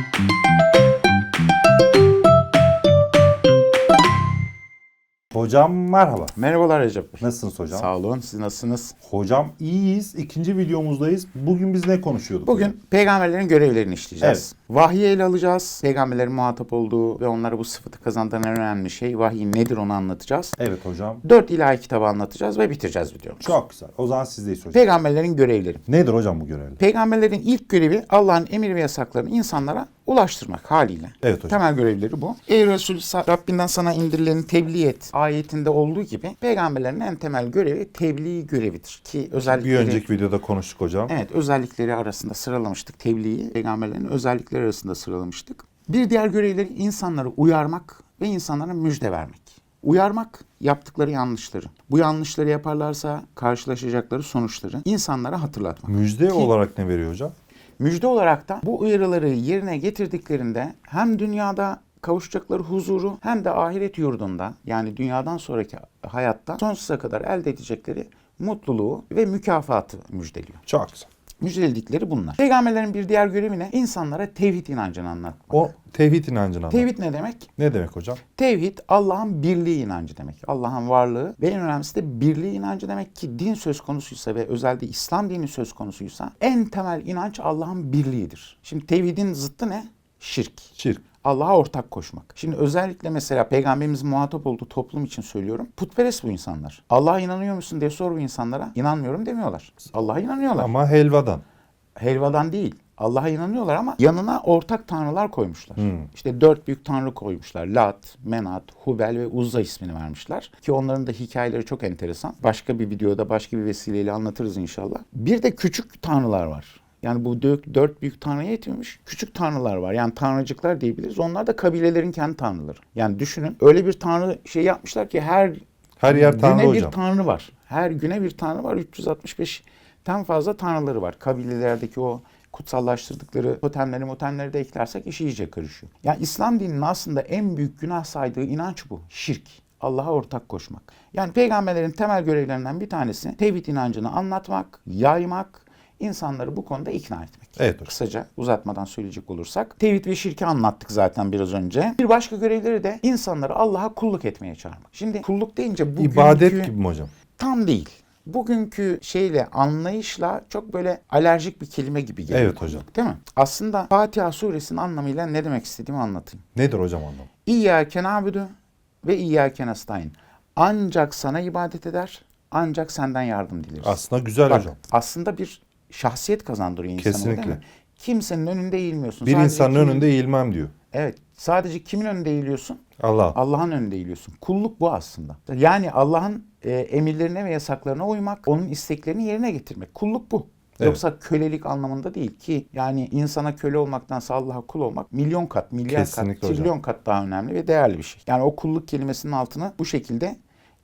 thank mm-hmm. you Hocam merhaba. Merhabalar Recep Bey. Nasılsınız hocam? Sağ olun. Siz nasılsınız? Hocam iyiyiz. İkinci videomuzdayız. Bugün biz ne konuşuyorduk? hocam? Bugün peygamberlerin görevlerini işleyeceğiz. Vahyi ele alacağız. Peygamberlerin muhatap olduğu ve onlara bu sıfatı kazandıran en önemli şey vahiy nedir onu anlatacağız. Evet hocam. Dört ilahi kitabı anlatacağız ve bitireceğiz videomuzu. Çok güzel. O zaman sizdeyiz hocam. Peygamberlerin görevleri. Nedir hocam bu görevler? Peygamberlerin ilk görevi Allah'ın emir ve yasaklarını insanlara ulaştırmak haliyle. Evet hocam. Temel görevleri bu. Ey Resul Rabbinden sana indirileni tebliğ et ayetinde olduğu gibi peygamberlerin en temel görevi tebliğ görevidir. Ki Bir özellikleri... önceki videoda konuştuk hocam. Evet özellikleri arasında sıralamıştık. Tebliği peygamberlerin özellikleri arasında sıralamıştık. Bir diğer görevleri insanları uyarmak ve insanlara müjde vermek. Uyarmak yaptıkları yanlışları. Bu yanlışları yaparlarsa karşılaşacakları sonuçları insanlara hatırlatmak. Müjde Ki- olarak ne veriyor hocam? Müjde olarak da bu uyarıları yerine getirdiklerinde hem dünyada kavuşacakları huzuru hem de ahiret yurdunda yani dünyadan sonraki hayatta sonsuza kadar elde edecekleri mutluluğu ve mükafatı müjdeliyor. Çok güzel. Müjdeledikleri bunlar. Peygamberlerin bir diğer görevi ne? İnsanlara tevhid inancını anlatmak. O tevhid inancını anlat. Tevhid ne demek? Ne demek hocam? Tevhid Allah'ın birliği inancı demek. Allah'ın varlığı ve en önemlisi de birliği inancı demek ki din söz konusuysa ve özellikle İslam dini söz konusuysa en temel inanç Allah'ın birliğidir. Şimdi tevhidin zıttı ne? Şirk. Şirk. Allah'a ortak koşmak. Şimdi özellikle mesela peygamberimizin muhatap olduğu toplum için söylüyorum. Putperest bu insanlar. Allah'a inanıyor musun diye sor bu insanlara. İnanmıyorum demiyorlar. Allah'a inanıyorlar. Ama helvadan. Helvadan değil. Allah'a inanıyorlar ama yanına ortak tanrılar koymuşlar. Hmm. İşte dört büyük tanrı koymuşlar. Lat, Menat, Hubel ve Uzza ismini vermişler. Ki onların da hikayeleri çok enteresan. Başka bir videoda başka bir vesileyle anlatırız inşallah. Bir de küçük tanrılar var. Yani bu dört, dört büyük tanrıya yetmiyormuş. Küçük tanrılar var. Yani tanrıcıklar diyebiliriz. Onlar da kabilelerin kendi tanrıları. Yani düşünün öyle bir tanrı şey yapmışlar ki her Her yer tanrı güne hocam. bir tanrı var. Her güne bir tanrı var. 365'ten fazla tanrıları var. Kabilelerdeki o kutsallaştırdıkları totemleri motemleri de eklersek iş iyice karışıyor. Yani İslam dininin aslında en büyük günah saydığı inanç bu. Şirk. Allah'a ortak koşmak. Yani peygamberlerin temel görevlerinden bir tanesi tevhid inancını anlatmak, yaymak, insanları bu konuda ikna etmek. Evet. Kısaca uzatmadan söyleyecek olursak tevhid ve şirki anlattık zaten biraz önce. Bir başka görevleri de insanları Allah'a kulluk etmeye çağırmak. Şimdi kulluk deyince bugünkü... İbadet gibi mi hocam? Tam değil. Bugünkü şeyle anlayışla çok böyle alerjik bir kelime gibi geliyor. Evet hocam. Değil mi? Aslında Fatiha suresinin anlamıyla ne demek istediğimi anlatayım. Nedir hocam anlam? İyyâke na'budu ve iyyâke nestaîn. Ancak sana ibadet eder, ancak senden yardım dileriz. Aslında güzel Bak, hocam. aslında bir şahsiyet kazandırıyor insana. bu, değil Kesinlikle. mi? Kimsenin önünde eğilmiyorsun. Bir Sadece insanın kim- önünde eğilmem diyor. Evet. Sadece kimin önünde eğiliyorsun? Allah. Allah'ın önünde eğiliyorsun. Kulluk bu aslında. Yani Allah'ın e, emirlerine ve yasaklarına uymak, onun isteklerini yerine getirmek. Kulluk bu. Evet. Yoksa kölelik anlamında değil ki yani insana köle olmaktansa Allah'a kul olmak milyon kat, milyar Kesinlikle kat, hocam. trilyon kat daha önemli ve değerli bir şey. Yani o kulluk kelimesinin altını bu şekilde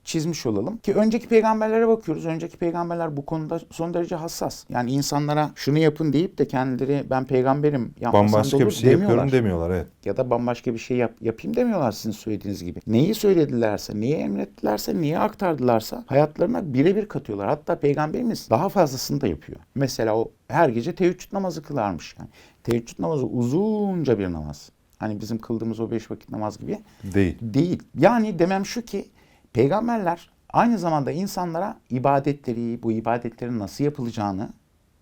çizmiş olalım. Ki önceki peygamberlere bakıyoruz. Önceki peygamberler bu konuda son derece hassas. Yani insanlara şunu yapın deyip de kendileri ben peygamberim yapmasam da Bambaşka olur bir şey demiyorlar yapıyorum demiyorlar evet. ya da bambaşka bir şey yap, yapayım demiyorlar sizin söylediğiniz gibi. Neyi söyledilerse, neyi emrettilerse, neyi aktardılarsa hayatlarına birebir katıyorlar. Hatta peygamberimiz daha fazlasını da yapıyor. Mesela o her gece teheccüd namazı kılarmış. Yani teheccüd namazı uzunca bir namaz. Hani bizim kıldığımız o beş vakit namaz gibi Değil. değil. Yani demem şu ki peygamberler aynı zamanda insanlara ibadetleri, bu ibadetlerin nasıl yapılacağını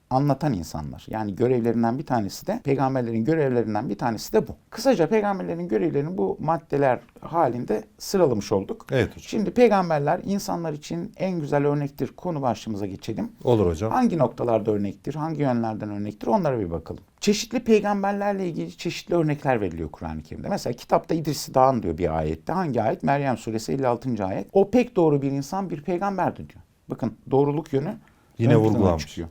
anlatan insanlar. Yani görevlerinden bir tanesi de peygamberlerin görevlerinden bir tanesi de bu. Kısaca peygamberlerin görevlerini bu maddeler halinde sıralamış olduk. Evet hocam. Şimdi peygamberler insanlar için en güzel örnektir konu başlığımıza geçelim. Olur hocam. Hangi noktalarda örnektir, hangi yönlerden örnektir onlara bir bakalım. Çeşitli peygamberlerle ilgili çeşitli örnekler veriliyor Kur'an-ı Kerim'de. Mesela kitapta İdris-i Dağın diyor bir ayette. Hangi ayet? Meryem suresi 56. ayet. O pek doğru bir insan bir peygamberdi diyor. Bakın doğruluk yönü Yine vurgulanmış. çıkıyor.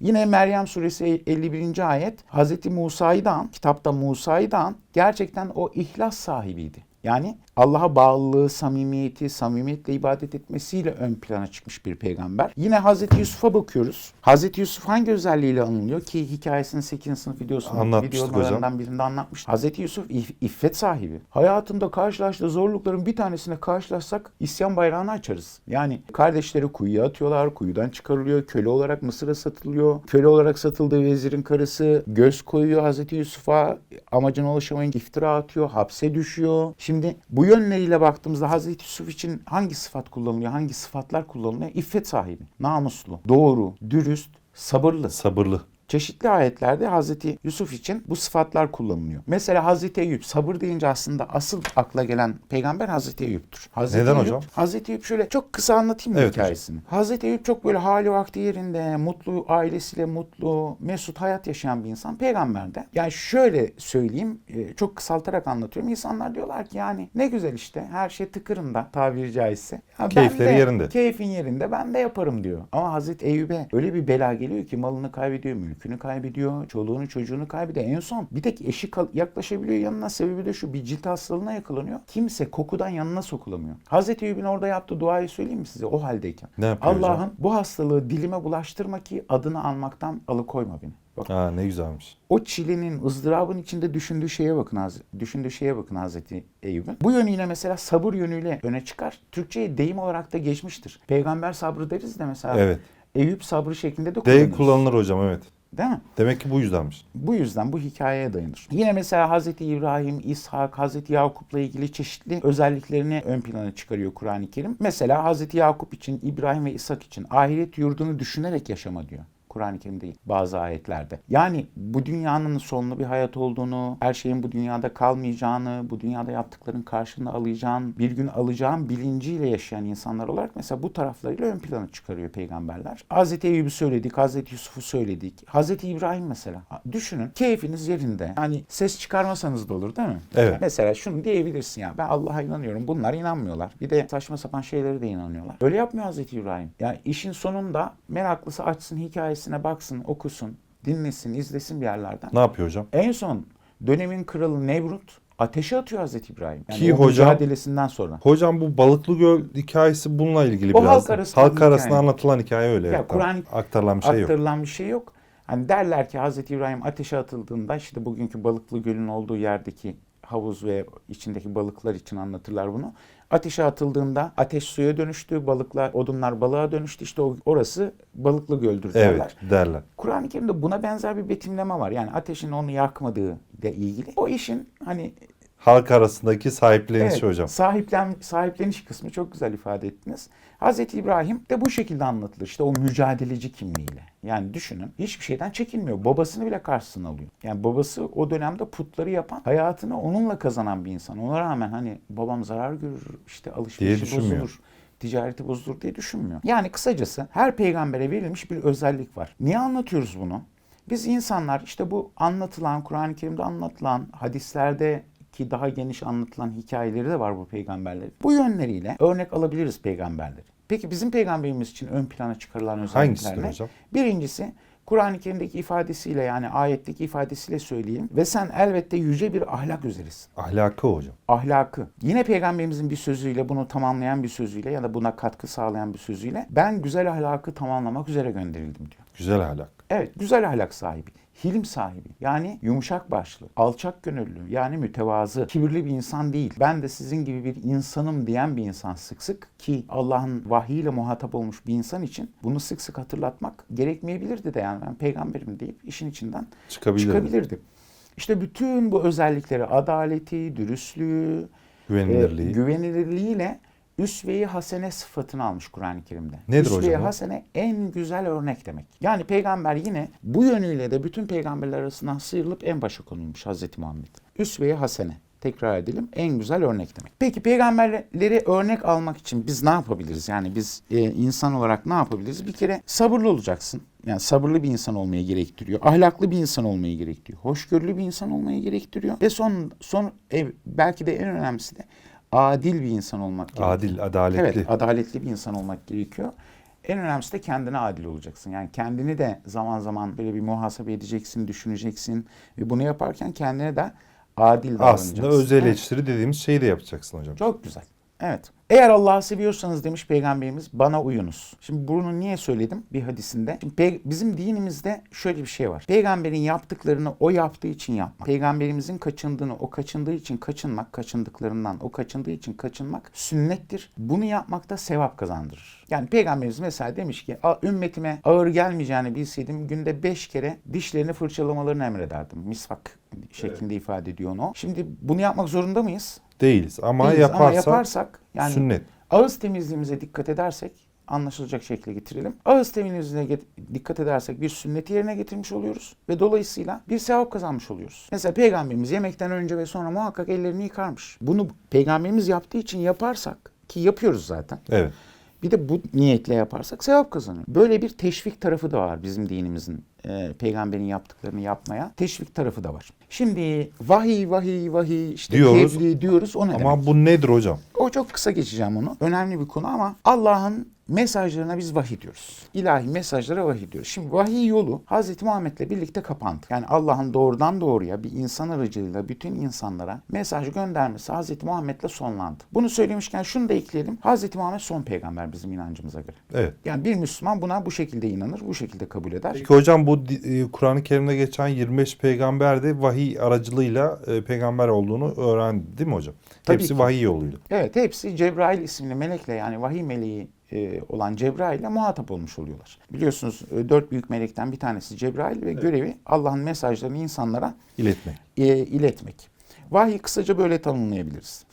Yine Meryem suresi 51. ayet Hazreti Musa'yı da an, kitapta Musa'yı da an gerçekten o ihlas sahibiydi. Yani Allah'a bağlılığı, samimiyeti, samimiyetle ibadet etmesiyle ön plana çıkmış bir peygamber. Yine Hazreti Yusuf'a bakıyoruz. Hazreti Yusuf hangi özelliğiyle anılıyor ki hikayesinin 8. sınıf videosunda videolarından birinde anlatmış. Hazreti Yusuf if- iffet sahibi. Hayatında karşılaştığı zorlukların bir tanesine karşılaşsak isyan bayrağını açarız. Yani kardeşleri kuyuya atıyorlar, kuyudan çıkarılıyor, köle olarak Mısır'a satılıyor. Köle olarak satıldığı vezirin karısı göz koyuyor Hazreti Yusuf'a, amacına ulaşamayınca iftira atıyor, hapse düşüyor. Şimdi bu yönleriyle baktığımızda Hazreti Yusuf için hangi sıfat kullanılıyor, hangi sıfatlar kullanılıyor? İffet sahibi, namuslu, doğru, dürüst, sabırlı. Sabırlı. Çeşitli ayetlerde Hazreti Yusuf için bu sıfatlar kullanılıyor. Mesela Hazreti Eyüp sabır deyince aslında asıl akla gelen peygamber Hazreti Eyüp'tür. Hazreti Neden Eyüp, hocam? Hazreti Eyüp şöyle çok kısa anlatayım mı Evet hikayesini? Hazreti Eyüp çok böyle hali vakti yerinde, mutlu, ailesiyle mutlu, mesut hayat yaşayan bir insan. Peygamber de. Yani şöyle söyleyeyim, e, çok kısaltarak anlatıyorum. İnsanlar diyorlar ki yani ne güzel işte her şey tıkırında tabiri caizse. Ya ben Keyifleri de- yerinde. Keyfin yerinde ben de yaparım diyor. Ama Hazreti Eyüp'e öyle bir bela geliyor ki malını kaybediyor, mülkünü kaybediyor, çoluğunu çocuğunu kaybediyor. En son bir tek eşi yaklaşabiliyor yanına. Sebebi de şu bir cilt hastalığına yakalanıyor. Kimse kokudan yanına sokulamıyor. Hazreti Eyüp'ün orada yaptığı duayı söyleyeyim mi size o haldeyken? Ne? Allah'ım bu hastalığı dilime bulaştırma ki adını anmaktan alıkoyma beni. Bak Ha ne güzelmiş. o çilenin, ızdırabın içinde düşündüğü şeye bakın düşündüğü şeye bakın Hazreti Eyüp'ün. Bu yönüyle mesela sabır yönüyle öne çıkar. Türkçe'ye deyim olarak da geçmiştir. Peygamber sabrı deriz de mesela. Evet. Eyüp sabrı şeklinde de D kullanırız. kullanılır hocam evet. Değil mi? Demek ki bu yüzdenmiş. Bu yüzden bu hikayeye dayanır. Yine mesela Hazreti İbrahim, İshak, Hazreti Yakup'la ilgili çeşitli özelliklerini ön plana çıkarıyor Kur'an-ı Kerim. Mesela Hazreti Yakup için, İbrahim ve İshak için ahiret yurdunu düşünerek yaşama diyor. Kur'an-ı Kerim'de bazı ayetlerde. Yani bu dünyanın sonlu bir hayat olduğunu, her şeyin bu dünyada kalmayacağını, bu dünyada yaptıkların karşılığını alacağın, bir gün alacağın bilinciyle yaşayan insanlar olarak mesela bu taraflarıyla ön plana çıkarıyor peygamberler. Hazreti Eyüp'ü söyledik, Hazreti Yusuf'u söyledik. Hazreti İbrahim mesela. Düşünün keyfiniz yerinde. Yani ses çıkarmasanız da olur değil mi? Evet. Mesela şunu diyebilirsin ya ben Allah'a inanıyorum. Bunlar inanmıyorlar. Bir de saçma sapan şeylere de inanıyorlar. Öyle yapmıyor Hazreti İbrahim. Yani işin sonunda meraklısı açsın hikayesine baksın, okusun, dinlesin, izlesin bir yerlerden. Ne yapıyor hocam? En son dönemin kralı Nevrut ateşe atıyor Hazreti İbrahim. Yani Ki o hocam- mücadelesinden sonra. Hocam bu Balıklı Göl hikayesi bununla ilgili O biraz. halk arasında halk arasında hikaye. anlatılan hikaye öyle. Ya Kur'an- aktarılan bir şey yok. aktarılan bir şey yok. Hani derler ki Hazreti İbrahim ateşe atıldığında işte bugünkü Balıklı Göl'ün olduğu yerdeki havuz ve içindeki balıklar için anlatırlar bunu. Ateşe atıldığında ateş suya dönüştü, balıklar, odunlar balığa dönüştü. İşte orası Balıklı Göl'dür derler. Evet derler. Kur'an-ı Kerim'de buna benzer bir betimleme var. Yani ateşin onu yakmadığı ile ilgili. O işin hani Halk arasındaki sahipleniş Evet, hocam. Sahiplen, sahipleniş kısmı çok güzel ifade ettiniz. Hazreti İbrahim de bu şekilde anlatılır. İşte o mücadeleci kimliğiyle. Yani düşünün hiçbir şeyden çekinmiyor. Babasını bile karşısına alıyor. Yani babası o dönemde putları yapan, hayatını onunla kazanan bir insan. Ona rağmen hani babam zarar görür, işte alışverişi bozulur ticareti bozulur diye düşünmüyor. Yani kısacası her peygambere verilmiş bir özellik var. Niye anlatıyoruz bunu? Biz insanlar işte bu anlatılan, Kur'an-ı Kerim'de anlatılan, hadislerde ki daha geniş anlatılan hikayeleri de var bu peygamberlerin. Bu yönleriyle örnek alabiliriz peygamberleri. Peki bizim peygamberimiz için ön plana çıkarılan özellikler ne? hocam? Birincisi Kur'an-ı Kerim'deki ifadesiyle yani ayetteki ifadesiyle söyleyeyim. Ve sen elbette yüce bir ahlak üzeresin Ahlakı hocam. ahlakı. Yine peygamberimizin bir sözüyle bunu tamamlayan bir sözüyle ya da buna katkı sağlayan bir sözüyle ben güzel ahlakı tamamlamak üzere gönderildim diyor. Güzel ahlak. Evet güzel ahlak sahibi, hilim sahibi yani yumuşak başlı, alçak gönüllü yani mütevazı, kibirli bir insan değil. Ben de sizin gibi bir insanım diyen bir insan sık sık ki Allah'ın vahyiyle muhatap olmuş bir insan için bunu sık sık hatırlatmak gerekmeyebilirdi de yani ben peygamberim deyip işin içinden Çıkabilir. çıkabilirdi. İşte bütün bu özellikleri adaleti, dürüstlüğü, Güvenilirliği. e, güvenilirliğiyle üsve-i hasene sıfatını almış Kur'an-ı Kerim'de. Nedir üsve-i hocam hasene en güzel örnek demek. Yani peygamber yine bu yönüyle de bütün peygamberler arasından sıyrılıp en başa konulmuş Hazreti Muhammed. Üsve-i hasene. Tekrar edelim. En güzel örnek demek. Peki peygamberleri örnek almak için biz ne yapabiliriz? Yani biz e, insan olarak ne yapabiliriz? Bir kere sabırlı olacaksın. Yani sabırlı bir insan olmayı gerektiriyor. Ahlaklı bir insan olmayı gerektiriyor. Hoşgörülü bir insan olmayı gerektiriyor. Ve son son e, belki de en önemlisi de adil bir insan olmak gerekiyor. Adil, adaletli. Evet, adaletli bir insan olmak gerekiyor. En önemlisi de kendine adil olacaksın. Yani kendini de zaman zaman böyle bir muhasebe edeceksin, düşüneceksin ve bunu yaparken kendine de adil davranacaksın. Aslında öz Evet. eleştiri dediğimiz şeyi de yapacaksın hocam. Çok güzel. Evet. Eğer Allah'ı seviyorsanız demiş peygamberimiz bana uyunuz. Şimdi bunu niye söyledim bir hadisinde? Şimdi bizim dinimizde şöyle bir şey var. Peygamberin yaptıklarını o yaptığı için yapmak. Peygamberimizin kaçındığını o kaçındığı için kaçınmak, kaçındıklarından o kaçındığı için kaçınmak sünnettir. Bunu yapmakta sevap kazandırır. Yani peygamberimiz mesela demiş ki "A- ümmetime ağır gelmeyeceğini bilseydim günde beş kere dişlerini fırçalamalarını emrederdim. Misvak şeklinde ifade ediyor onu. Şimdi bunu yapmak zorunda mıyız? Değiliz ama Değiliz yaparsak, ama yaparsak yani sünnet. ağız temizliğimize dikkat edersek anlaşılacak şekilde getirelim. ağız temizliğine dikkat edersek bir sünneti yerine getirmiş oluyoruz ve dolayısıyla bir sevap kazanmış oluyoruz. Mesela peygamberimiz yemekten önce ve sonra muhakkak ellerini yıkarmış. Bunu peygamberimiz yaptığı için yaparsak ki yapıyoruz zaten. Evet. Bir de bu niyetle yaparsak sevap kazanıyor. Böyle bir teşvik tarafı da var bizim dinimizin. E, peygamberin yaptıklarını yapmaya teşvik tarafı da var. Şimdi vahiy vahiy vahiy işte Diyoruz. tebliğ diyoruz o ne demek? Ama bu nedir hocam? O çok kısa geçeceğim onu. Önemli bir konu ama Allah'ın mesajlarına biz vahiy diyoruz. İlahi mesajlara vahiy diyoruz. Şimdi vahiy yolu Hz. Muhammed'le birlikte kapandı. Yani Allah'ın doğrudan doğruya bir insan aracılığıyla bütün insanlara mesaj göndermesi Hz. Muhammed'le sonlandı. Bunu söylemişken şunu da ekleyelim. Hz. Muhammed son peygamber bizim inancımıza göre. Evet. Yani bir Müslüman buna bu şekilde inanır, bu şekilde kabul eder. Peki hocam bu e, Kur'an-ı Kerim'de geçen 25 peygamber de vahiy aracılığıyla e, peygamber olduğunu öğrendi değil mi hocam? Tabii Hepsi ki. vahiy yoluyla. Evet hepsi Cebrail isimli melekle yani vahiy meleği e, olan Cebrail ile muhatap olmuş oluyorlar. Biliyorsunuz e, dört büyük melekten bir tanesi Cebrail ve görevi Allah'ın mesajlarını insanlara İletmek. e, iletmek. Vahiy kısaca böyle tanımlayabiliriz.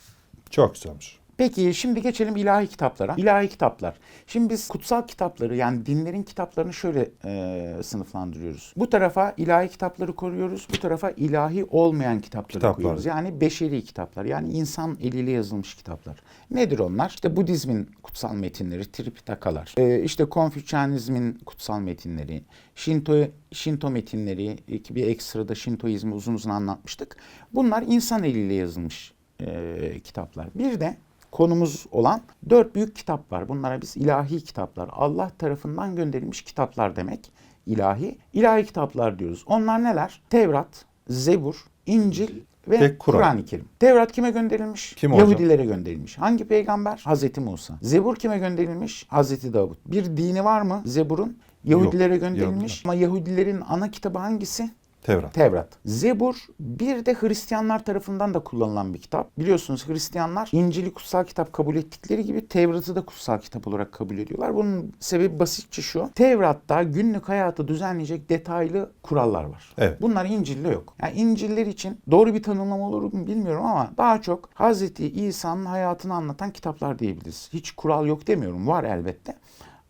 Çok güzelmiş. Peki şimdi geçelim ilahi kitaplara. İlahi kitaplar. Şimdi biz kutsal kitapları yani dinlerin kitaplarını şöyle e, sınıflandırıyoruz. Bu tarafa ilahi kitapları koruyoruz. Bu tarafa ilahi olmayan kitapları Kitaplar. koyuyoruz. Yani beşeri kitaplar. Yani insan eliyle yazılmış kitaplar. Nedir onlar? İşte Budizmin kutsal metinleri, Tripitakalar. E, işte Konfüçyanizmin kutsal metinleri, Şinto, Şinto metinleri ki bir ekstrada Şintoizmi uzun uzun anlatmıştık. Bunlar insan eliyle yazılmış e, kitaplar. Bir de konumuz olan dört büyük kitap var. Bunlara biz ilahi kitaplar, Allah tarafından gönderilmiş kitaplar demek. İlahi, ilahi kitaplar diyoruz. Onlar neler? Tevrat, Zebur, İncil ve Ve Kur'an. Kur'an-ı Kerim. Tevrat kime gönderilmiş? Kim hocam? Yahudilere gönderilmiş. Hangi peygamber? Hazreti Musa. Zebur kime gönderilmiş? Hazreti Davut. Bir dini var mı Zebur'un? Yahudilere gönderilmiş. Ama Yahudilerin ana kitabı hangisi? Tevrat. Tevrat. Zebur bir de Hristiyanlar tarafından da kullanılan bir kitap. Biliyorsunuz Hristiyanlar İncil'i kutsal kitap kabul ettikleri gibi Tevrat'ı da kutsal kitap olarak kabul ediyorlar. Bunun sebebi basitçe şu. Tevrat'ta günlük hayatı düzenleyecek detaylı kurallar var. Evet. Bunlar İncil'de yok. Yani İncil'ler için doğru bir tanımlama olur mu bilmiyorum ama daha çok Hz. İsa'nın hayatını anlatan kitaplar diyebiliriz. Hiç kural yok demiyorum. Var elbette.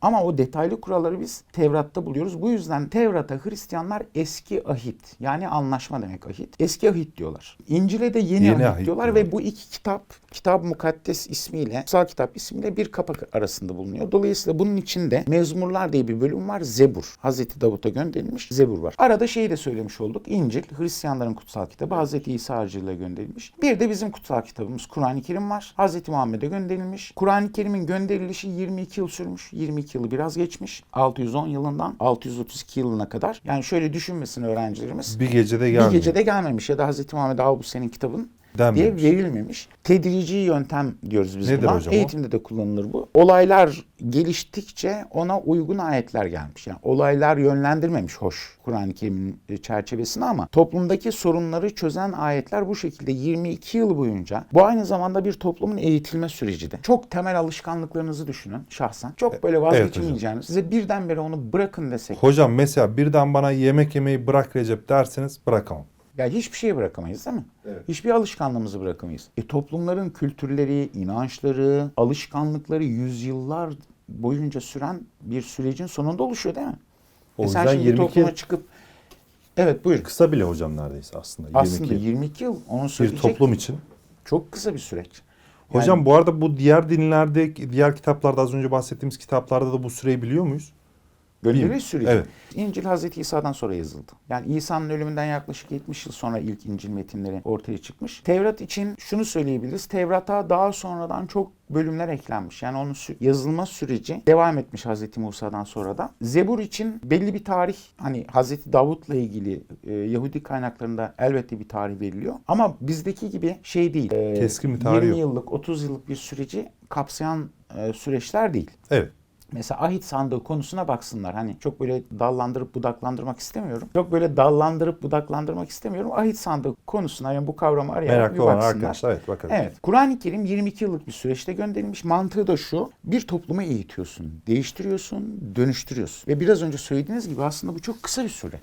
Ama o detaylı kuralları biz Tevrat'ta buluyoruz. Bu yüzden Tevrat'a Hristiyanlar eski ahit yani anlaşma demek ahit. Eski ahit diyorlar. İncil'e de yeni, Yeni ahit, ahit diyorlar ve bu iki kitap Kitab Mukaddes ismiyle, kutsal kitap ismiyle bir kapak arasında bulunuyor. Dolayısıyla bunun içinde Mezmurlar diye bir bölüm var. Zebur. Hazreti Davut'a gönderilmiş Zebur var. Arada şeyi de söylemiş olduk. İncil, Hristiyanların kutsal kitabı Hazreti İsa aracılığıyla gönderilmiş. Bir de bizim kutsal kitabımız Kur'an-ı Kerim var. Hazreti Muhammed'e gönderilmiş. Kur'an-ı Kerim'in gönderilişi 22 yıl sürmüş. 22 yılı biraz geçmiş. 610 yılından 632 yılına kadar. Yani şöyle düşünmesin öğrencilerimiz. Bir gecede Bir gelmiyor. gecede gelmemiş ya da Hazreti Muhammed al bu senin kitabın Denmemiş. diye verilmemiş. Tedrici yöntem diyoruz biz Nedir buna. hocam o? Eğitimde de kullanılır bu. Olaylar geliştikçe ona uygun ayetler gelmiş. Yani olaylar yönlendirmemiş hoş Kur'an-ı Kerim'in e, çerçevesine ama toplumdaki sorunları çözen ayetler bu şekilde 22 yıl boyunca bu aynı zamanda bir toplumun eğitilme süreci de. Çok temel alışkanlıklarınızı düşünün şahsen. Çok böyle vazgeçemeyeceğiniz. size birdenbire onu bırakın desek. Hocam mesela birden bana yemek yemeyi bırak Recep derseniz bırakamam. Ya hiçbir şey bırakamayız değil mi? Evet. Hiçbir alışkanlığımızı bırakamayız. E toplumların kültürleri, inançları, alışkanlıkları yüzyıllar boyunca süren bir sürecin sonunda oluşuyor değil mi? O e sen yüzden şimdi 22 topluma çıkıp Evet buyur. Kısa bile hocam neredeyse aslında. Aslında 22 22 yıl onu bir söyleyecek toplum için. çok kısa bir süreç. Yani Hocam bu arada bu diğer dinlerde, diğer kitaplarda az önce bahsettiğimiz kitaplarda da bu süreyi biliyor muyuz? Bin. süreci. Evet. İncil Hazreti İsa'dan sonra yazıldı. Yani İsa'nın ölümünden yaklaşık 70 yıl sonra ilk İncil metinleri ortaya çıkmış. Tevrat için şunu söyleyebiliriz. Tevrat'a daha sonradan çok bölümler eklenmiş. Yani onun yazılma süreci devam etmiş Hazreti Musa'dan sonra da. Zebur için belli bir tarih hani Hazreti Davut'la ilgili e, Yahudi kaynaklarında elbette bir tarih veriliyor. Ama bizdeki gibi şey değil. E, Keskin bir tarih 20 yok. yıllık 30 yıllık bir süreci kapsayan e, süreçler değil. Evet. Mesela ahit sandığı konusuna baksınlar. Hani çok böyle dallandırıp budaklandırmak istemiyorum. Çok böyle dallandırıp budaklandırmak istemiyorum. Ahit sandığı konusuna yani bu kavramı arayarak bir Meraklı olan baksınlar. arkadaşlar evet bakalım. Evet. Kur'an-ı Kerim 22 yıllık bir süreçte gönderilmiş. Mantığı da şu. Bir toplumu eğitiyorsun, değiştiriyorsun, dönüştürüyorsun. Ve biraz önce söylediğiniz gibi aslında bu çok kısa bir süre.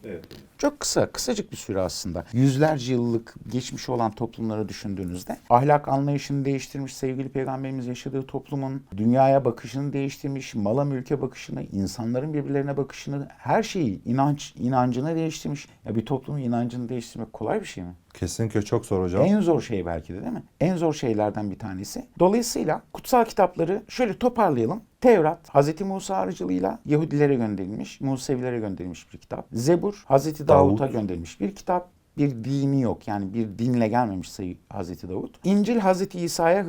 Çok kısa, kısacık bir süre aslında. Yüzlerce yıllık geçmiş olan toplumları düşündüğünüzde ahlak anlayışını değiştirmiş sevgili peygamberimiz yaşadığı toplumun dünyaya bakışını değiştirmiş, mala mülke bakışını, insanların birbirlerine bakışını, her şeyi, inanç inancını değiştirmiş. Ya bir toplumun inancını değiştirmek kolay bir şey mi? Kesinlikle çok zor hocam. En zor şey belki de değil mi? En zor şeylerden bir tanesi. Dolayısıyla kutsal kitapları şöyle toparlayalım. Tevrat, Hz. Musa aracılığıyla Yahudilere gönderilmiş, Musevilere gönderilmiş bir kitap. Zebur, Hz. Davut'a Davut. gönderilmiş bir kitap. Bir dini yok yani bir dinle gelmemiş Hz. Davut. İncil Hz. İsa'ya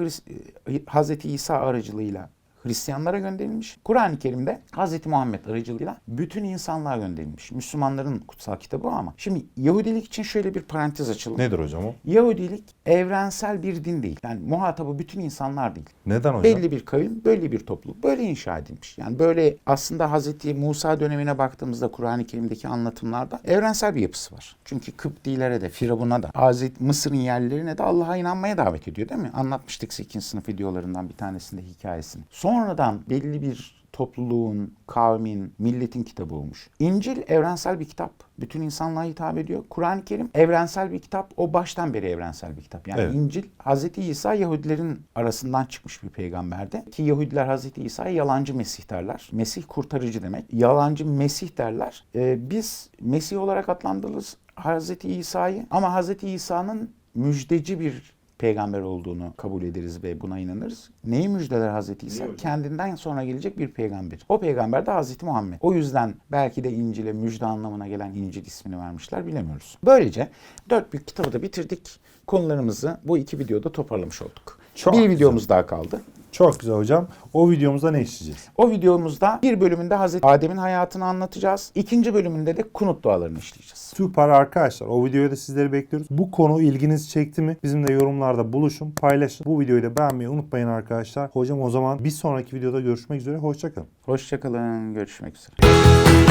Hz. İsa aracılığıyla Hristiyanlara gönderilmiş. Kur'an-ı Kerim'de Hz. Muhammed aracılığıyla bütün insanlığa gönderilmiş. Müslümanların kutsal kitabı ama. Şimdi Yahudilik için şöyle bir parantez açalım. Nedir hocam o? Yahudilik evrensel bir din değil. Yani muhatabı bütün insanlar değil. Neden hocam? Belli bir kavim, belli bir toplum. Böyle inşa edilmiş. Yani böyle aslında Hazreti Musa dönemine baktığımızda Kur'an-ı Kerim'deki anlatımlarda evrensel bir yapısı var. Çünkü Kıptilere de, Firavun'a da, Hazreti Mısır'ın yerlilerine de Allah'a inanmaya davet ediyor değil mi? Anlatmıştık 8. sınıf videolarından bir tanesinde hikayesini. Sonradan belli bir topluluğun, kavmin, milletin kitabı olmuş. İncil evrensel bir kitap. Bütün insanlığa hitap ediyor. Kur'an-ı Kerim evrensel bir kitap. O baştan beri evrensel bir kitap. Yani Evet. İncil Hz. İsa Yahudilerin arasından çıkmış bir peygamberdi. Ki Yahudiler Hz. İsa'ya yalancı Mesih derler. Mesih kurtarıcı demek. Yalancı Mesih derler. Ee, biz Mesih olarak adlandırırız Hz. İsa'yı ama Hz. İsa'nın müjdeci bir peygamber olduğunu kabul ederiz ve buna inanırız. Neyi müjdeler Hazreti İsa? Kendinden sonra gelecek bir peygamber. O peygamber de Hazreti Muhammed. O yüzden belki de İncil'e müjde anlamına gelen İncil ismini vermişler bilemiyoruz. Böylece dört büyük kitabı da bitirdik. Konularımızı bu iki videoda toparlamış olduk. Çok bir güzel. videomuz daha kaldı. Çok güzel hocam. O videomuzda ne işleyeceğiz? O videomuzda bir bölümünde Hazreti Adem'in hayatını anlatacağız. İkinci bölümünde de kunut dualarını işleyeceğiz. Süper arkadaşlar. O videoyu da sizleri bekliyoruz. Bu konu ilginizi çekti mi? Bizimle yorumlarda buluşun, paylaşın. Bu videoyu da beğenmeyi unutmayın arkadaşlar. Hocam o zaman bir sonraki videoda görüşmek üzere. Hoşçakalın. Hoşçakalın, görüşmek üzere.